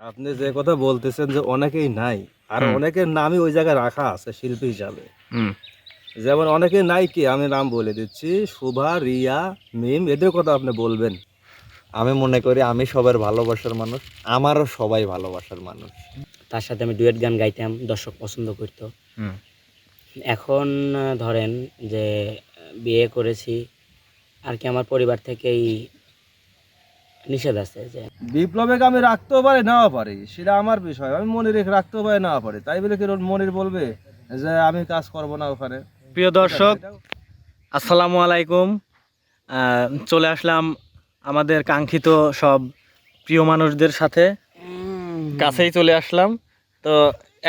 আপনি যে কথা বলতেছেন যে অনেকেই নাই আর। অনেকের নামই ওই জায়গায় রাখা আছে শিল্পী হিসাবে। যেমন অনেকে নাই কি আমি নাম বলে দিচ্ছি শুভা রিয়া মিম এদের কথা আপনি বলবেন। আমি মনে করি আমি সবার ভালোবাসার মানুষ আমারও সবাই ভালোবাসার মানুষ। তার সাথে আমি ডুয়েট গান গাইতাম দর্শক পছন্দ করতো। এখন ধরেন যে বিয়ে করেছি আর কি আমার পরিবার থেকেই নিষেধ আছে যে বিপ্লবেকে আমি রাখতেও পারি? নাও পারি। সেটা আমার বিষয়। আমি মনে রেখে রাখতেও পারি না পারি। তাই বলে কি মনির বলবে যে আমি কাজ করব না ওখানে প্রিয় দর্শক আসসালামু আলাইকুম। চলে আসলাম আমাদের কাঙ্ক্ষিত সব প্রিয় মানুষদের সাথে। কাছেই চলে আসলাম। তো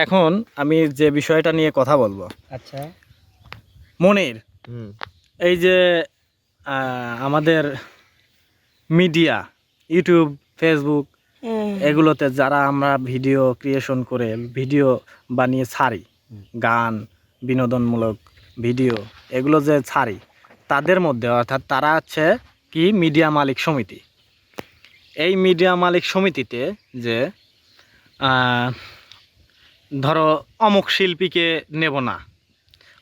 এখন আমি যে বিষয়টা নিয়ে কথা বলব। আচ্ছা। মনির এই যে আমাদের মিডিয়া ইউটিউব ফেসবুক এগুলোতে যারা আমরা ভিডিও ক্রিয়েশন করে ভিডিও বানিয়ে ছাড়ি গান বিনোদনমূলক ভিডিও এগুলো যে ছাড়ি তাদের মধ্যে অর্থাৎ তারা হচ্ছে কি? মিডিয়া মালিক সমিতি। এই মিডিয়া মালিক সমিতিতে যে ধরো অমুক শিল্পীকে নেব না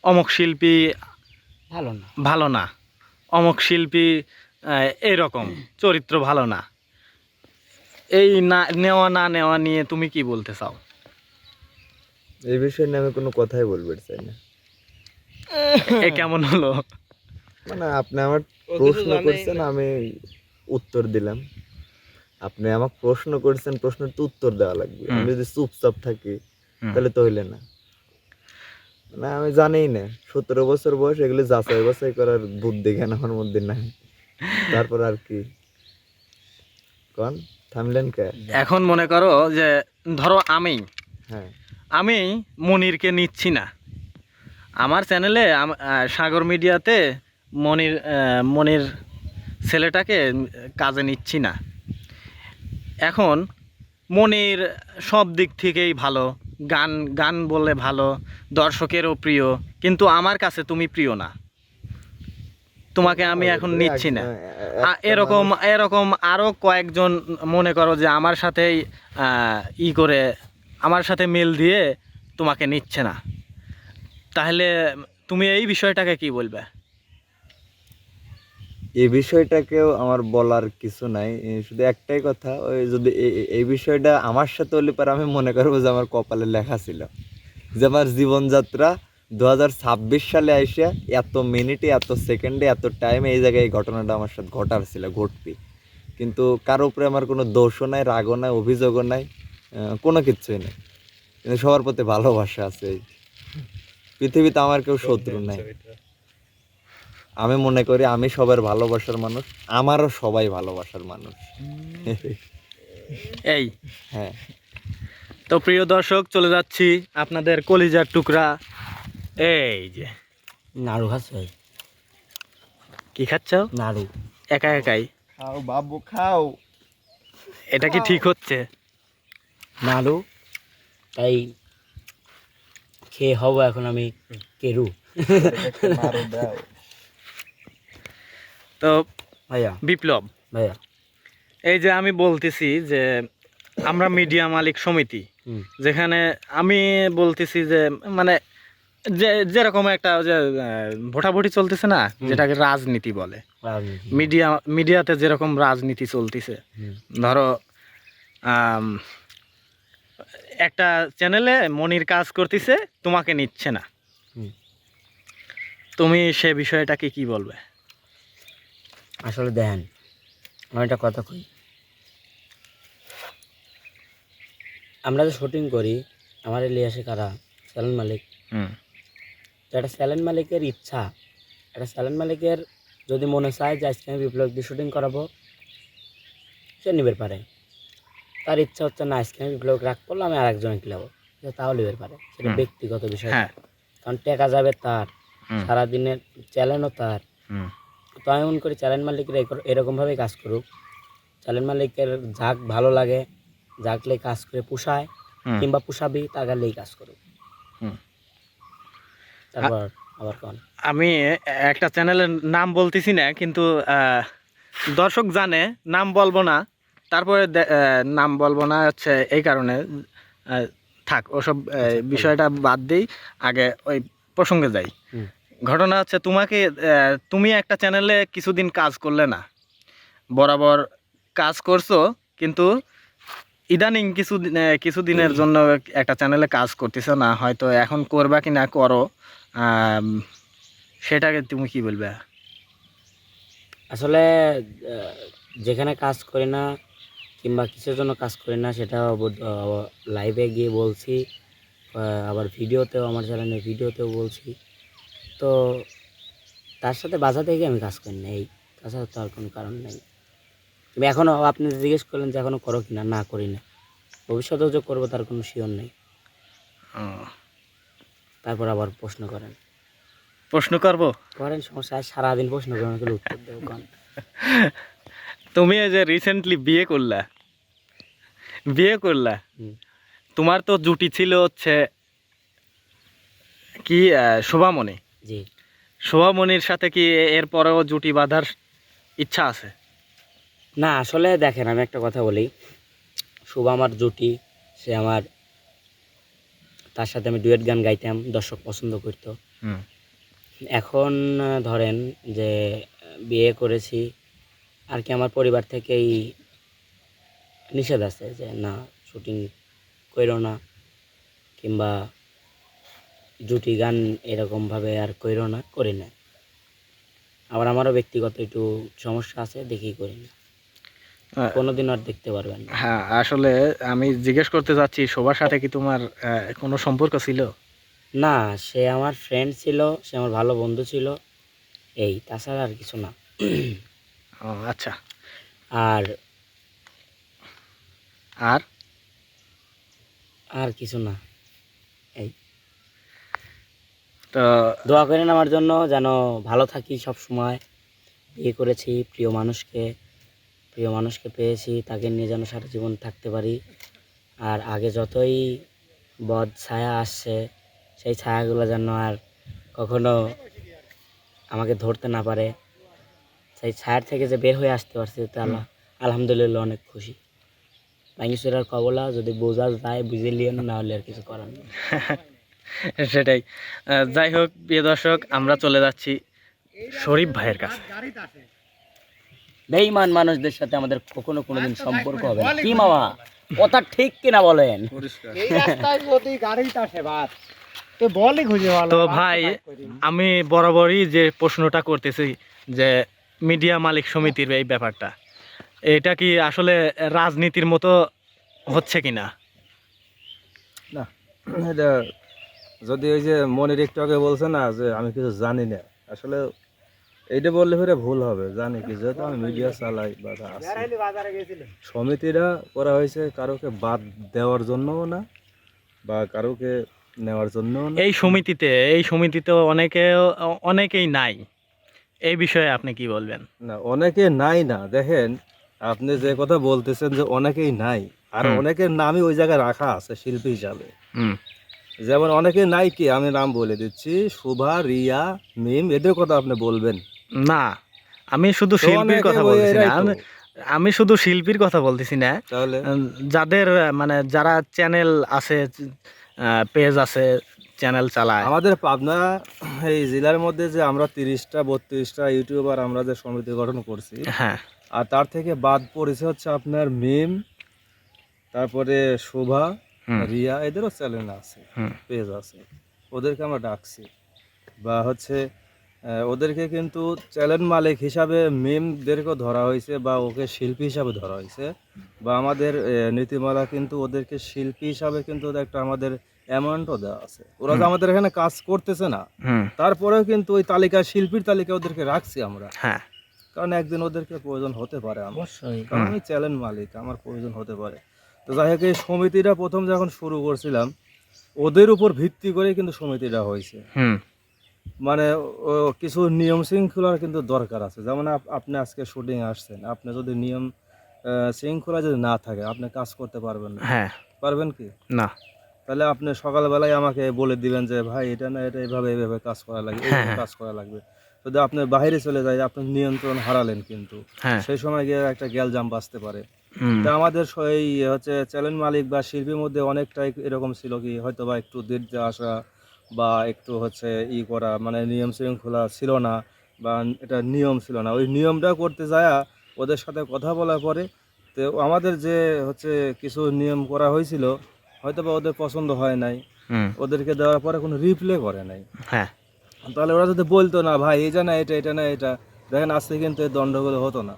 অমুক শিল্পী ভালো না। ভালো না অমুক শিল্পী আহ, এইরকম চরিত্র ভালো না এই না নেওয়া না নেওয়া নিয়ে তুমি কি বলতে চাও? এই বিষয়ে নিয়ে আমি কোনো কথাই বলতে চাই না? এ কেমন হলো? মানে আপনি আমার প্রশ্ন করছেন আমি উত্তর দিলাম। আপনি আমাকে প্রশ্ন করছেন প্রশ্নের তো উত্তর দেওয়া লাগবে। আমি যদি চুপচাপ থাকি তাহলে তো হইলে না। না আমি জানিই না। সতেরো বছর বয়স এগুলো যাচাই বাছাই করার বুদ্ধি জ্ঞান আমার মধ্যে নাই। তারপর আর কি? কন? থামলেন কে? এখন মনে করো যে ধরো আমি। হ্যাঁ। আমি মনিরকে নিচ্ছি না। আমার চ্যানেলে সাগর মিডিয়াতে মনির মনির ছেলেটাকে কাজে নিচ্ছি না। এখন মনির সব দিক থেকেই ভালো। গান গান বললে ভালো। দর্শকেরও প্রিয়। কিন্তু আমার কাছে তুমি প্রিয় না। তোমাকে আমি এখন নিচ্ছি না। এরকম এরকম আরও কয়েকজন মনে করো যে আমার সাথেই ই করে আমার সাথে মেল দিয়ে তোমাকে নিচ্ছে না। তাহলে তুমি এই বিষয়টাকে কি বলবে? এই বিষয়টাকেও আমার বলার কিছু নাই শুধু একটাই কথা ওই যদি এই বিষয়টা আমার সাথে হলে পরে আমি মনে করব যে আমার কপালে লেখা ছিল। যে আমার জীবনযাত্রা দু হাজার ছাব্বিশ সালে আইসে এত মিনিটে এত সেকেন্ডে এত টাইমে এই জায়গায় এই ঘটনাটা আমার সাথে ঘটার ছিল ঘটবি। কিন্তু কারও উপরে আমার কোনো দোষও নাই রাগও নাই অভিযোগও নাই কোনো কিছুই নেই। কিন্তু সবার প্রতি ভালোবাসা আছে এই। পৃথিবীতে আমার কেউ শত্রু নাই। আমি মনে করি আমি সবার ভালোবাসার মানুষ আমারও সবাই ভালোবাসার মানুষ। এই। হ্যাঁ। তো প্রিয় দর্শক চলে যাচ্ছি আপনাদের কলিজার টুকরা এই যে নাড়ু খাচ্ছে? কি খাচ্ছ? নাড়ু। একা একাই। খাও বাবু খাও। এটা কি ঠিক হচ্ছে? নাড়ু। তাই খেয়ে হব এখন আমি কেরু। তো ভাইয়া। বিপ্লব ভাইয়া। এই যে আমি বলতেছি যে আমরা মিডিয়া মালিক সমিতি হুম। যেখানে আমি বলতেছি যে মানে যে যেরকম একটা যে ভোটাভুটি চলতেছে না যেটাকে রাজনীতি বলে। মিডিয়া মিডিয়াতে যেরকম রাজনীতি চলতেছে ধরো একটা চ্যানেলে মনির কাজ করতেছে তোমাকে নিচ্ছে না। তুমি সে বিষয়টাকে কি বলবে? আসলে দেখেন আমি একটা কথা কই। আমরা যে শুটিং করি আমার এলিয়াসে কারা স্যালেন মালিক। হুম। তো একটা স্যালেন মালিকের ইচ্ছা একটা স্যালেন মালিকের যদি মনে চায় যে আজকে আমি বিপ্লব দিয়ে শুটিং করাবো সে নিবে পারে। তার ইচ্ছা হচ্ছে না আজকে আমি বিপ্লব রাগ করলে আমি আরেকজনে খেলাবো তাও নিবে পারে। সেটা ব্যক্তিগত বিষয়। হ্যাঁ। কারণ টেকা যাবে তার সারাদিনের চ্যালেঞ্জও তার। তো আমি মনে করি চ্যালেঞ্জ মালিকের এরকমভাবেই কাজ করুক। চ্যালেঞ্জ মালিকের যাক ভালো লাগে যাকলে কাজ করে পুষায়। কিংবা পুষাবি তাগালেই কাজ করুক। তারপর আবার কোন? আমি একটা চ্যানেলের নাম বলতেছি না কিন্তু দর্শক জানে নাম বলব না। তারপরে নাম বলব না হচ্ছে এই কারণে থাক ওসব বিষয়টা বাদ দিই আগে ওই প্রসঙ্গে যাই। ঘটনা হচ্ছে তোমাকে তুমি একটা চ্যানেলে কিছুদিন কাজ করলে না। বরাবর কাজ করছ কিন্তু ইদানিং কিছু কিছুদিনের জন্য একটা চ্যানেলে কাজ করতেছো না হয়তো এখন করবা কি না করো। সেটাকে তুমি কি বলবে? আসলে যেখানে কাজ করি না কিংবা কিসের জন্য কাজ করি না সেটা লাইভে গিয়ে বলছি আবার ভিডিওতেও আমার চ্যানেলে ভিডিওতেও বলছি। তো তার সাথে বাধা থেকে আমি কাজ করি না এই তাছাড়া তো আর কোনো কারণ নেই। তুমি এখনও আপনি জিজ্ঞেস করলেন যে এখনও করো কিনা না না করি না। ভবিষ্যতেও যে করব তার কোনো শিওর নেই। তারপর আবার প্রশ্ন করেন। প্রশ্ন করব? করেন সমস্যা সারাদিন প্রশ্ন করেন উত্তর দেবো কোন। তুমি এই যে রিসেন্টলি বিয়ে করলা। বিয়ে করলা। তোমার তো জুটি ছিল হচ্ছে কি শোভামণি? জি। শোভামণির সাথে কি এর পরেও জুটি বাঁধার ইচ্ছা আছে? না আসলে দেখেন আমি একটা কথা বলি। শুভ আমার জুটি সে আমার তার সাথে আমি ডুয়েট গান গাইতাম দর্শক পছন্দ করতো। এখন ধরেন যে বিয়ে করেছি আর কি আমার পরিবার থেকেই নিষেধ আছে যে না শুটিং কইরো না কিংবা জুটি গান এরকমভাবে আর কইরো না করি না। আবার আমারও ব্যক্তিগত একটু সমস্যা আছে দেখেই করি না। কোনোদিন আর দেখতে পারবেন না। হ্যাঁ আসলে আমি জিজ্ঞেস করতে যাচ্ছি সবার সাথে কি তোমার কোনো সম্পর্ক ছিল? না সে আমার ফ্রেন্ড ছিল সে আমার ভালো বন্ধু ছিল। এই তাছাড়া আর কিছু না। ও আচ্ছা। আর আর? আর কিছু না। এই। তো দোয়া করেন আমার জন্য যেন ভালো থাকি সব সময়। বিয়ে করেছি প্রিয় মানুষকে। প্রিয় মানুষকে পেয়েছি, তাকে নিয়ে যেন সারা জীবন থাকতে পারি। আর আগে যতই বদ ছায়া আসছে, সেই ছায়াগুলো যেন আর কখনো আমাকে ধরতে না পারে। সেই ছায়ার থেকে যে বের হয়ে আসতে পারছি তা আল্লাহ আলহামদুলিল্লাহ অনেক খুশি। বাঙ্গিসুরার কবলা যদি বোঝা যায়, বুঝে লিয়েন না হলে আর কিছু করার নেই। সেটাই। যাই হোক, প্রিয় দর্শক, আমরা চলে যাচ্ছি শরীফ ভাইয়ের কাছে। বেঈমান মানুষদের সাথে আমাদের কখনো কোনোদিন সম্পর্ক হবে না। কি মামা? কথা ঠিক কিনা বলেন? তো ভাই আমি বরাবরই যে প্রশ্নটা করতেছি যে মিডিয়া মালিক সমিতির এই ব্যাপারটা এটা কি আসলে রাজনীতির মতো হচ্ছে কিনা? না এটা যদি ওই যে মনের একটু আগে বলছে না যে আমি কিছু জানি না আসলে এইটা বললে ফেরে ভুল হবে জানি কি যেহেতু আমি মিডিয়া চালাই বা। সমিতিরা করা হয়েছে কারোকে বাদ দেওয়ার জন্যও না বা কারোকে নেওয়ার জন্যও না। এই সমিতিতে এই সমিতিতে অনেকে অনেকেই নাই। এই বিষয়ে আপনি কি বলবেন? না অনেকে নাই না দেখেন আপনি যে কথা বলতেছেন যে অনেকেই নাই আর। অনেকের নামই ওই জায়গায় রাখা আছে শিল্পী হিসাবে। যেমন অনেকে নাই কি আমি নাম বলে দিচ্ছি শুভা রিয়া মিম এদের কথা আপনি বলবেন। না আমি শুধু শিল্পীর কথা ওই বলতেছি না। আমি- আমি শুধু শিল্পীর কথা বলতেছি না। যাদের মানে যারা চ্যানেল আছে পেজ আছে চ্যানেল চালায়। আমাদের পাবনা এই জেলার মধ্যে যে আমরা তিরিশটা বত্রিশটা ইউটিউবার আমরা যে সমিতি গঠন করছি হ্যাঁ। আর তার থেকে বাদ পড়েছে হচ্ছে আপনার মিম তারপরে শোভা রিয়া এদেরও চ্যানেল আছে পেজ আছে। ওদেরকে আমরা ডাকছি। বা হচ্ছে ওদেরকে কিন্তু চ্যানেল মালিক হিসাবে মিমদেরকেও ধরা হয়েছে বা ওকে শিল্পী হিসাবে ধরা হয়েছে। বা আমাদের আহ, নীতিমালা কিন্তু ওদেরকে শিল্পী হিসাবে কিন্তু ওদের একটা আমাদের অ্যামাউন্টও দেওয়া আছে। ওরা তো আমাদের এখানে কাজ করতেছে না তারপরেও কিন্তু ওই তালিকা শিল্পীর তালিকা ওদেরকে রাখছি আমরা। হ্যাঁ। কারণ একদিন ওদেরকে প্রয়োজন হতে পারে আমার। অবশ্যই। কারণ আমি চ্যানেল মালিক আমার প্রয়োজন হতে পারে। তো যাই হোক এই সমিতিটা প্রথম যখন শুরু করছিলাম ওদের উপর ভিত্তি করে কিন্তু সমিতিটা হয়েছে। হুম। মানে ও কিছু নিয়ম শৃঙ্খলার কিন্তু দরকার আছে। যেমন আপনি আজকে শুটিং আসছেন আপনি যদি নিয়ম শৃঙ্খলা যদি না থাকে আপনি কাজ করতে পারবেন না। হ্যাঁ। পারবেন কি? না। তাহলে আপনি সকালবেলায় আমাকে বলে দিবেন যে ভাই এটা না এটা এইভাবে এইভাবে কাজ করা লাগবে হ্যাঁ। কাজ করা লাগবে। যদি আপনি বাইরে চলে যায় আপনি নিয়ন্ত্রণ হারালেন কিন্তু। হ্যাঁ। সেই সময় গিয়ে একটা গ্যালজাম বাঁচতে পারে। তা আমাদের এই হচ্ছে চ্যানেল মালিক বা শিল্পীর মধ্যে অনেকটাই এরকম ছিল কি হয়তো বা একটু দেরিতে আসা বা একটু হচ্ছে ই করা মানে নিয়ম শৃঙ্খলা ছিল না বা এটা নিয়ম ছিল না। ওই নিয়মটা করতে যায় ওদের সাথে কথা বলার পরে তো আমাদের যে হচ্ছে কিছু নিয়ম করা হয়েছিল হয়তো বা ওদের পছন্দ হয় নাই। ওদেরকে দেওয়ার পরে কোনো রিপ্লে করে নাই। হ্যাঁ। তাহলে ওরা যদি বলতো না ভাই এটা না এটা এটা না এটা দেখেন আজকে কিন্তু এই দণ্ডগুলো হতো না।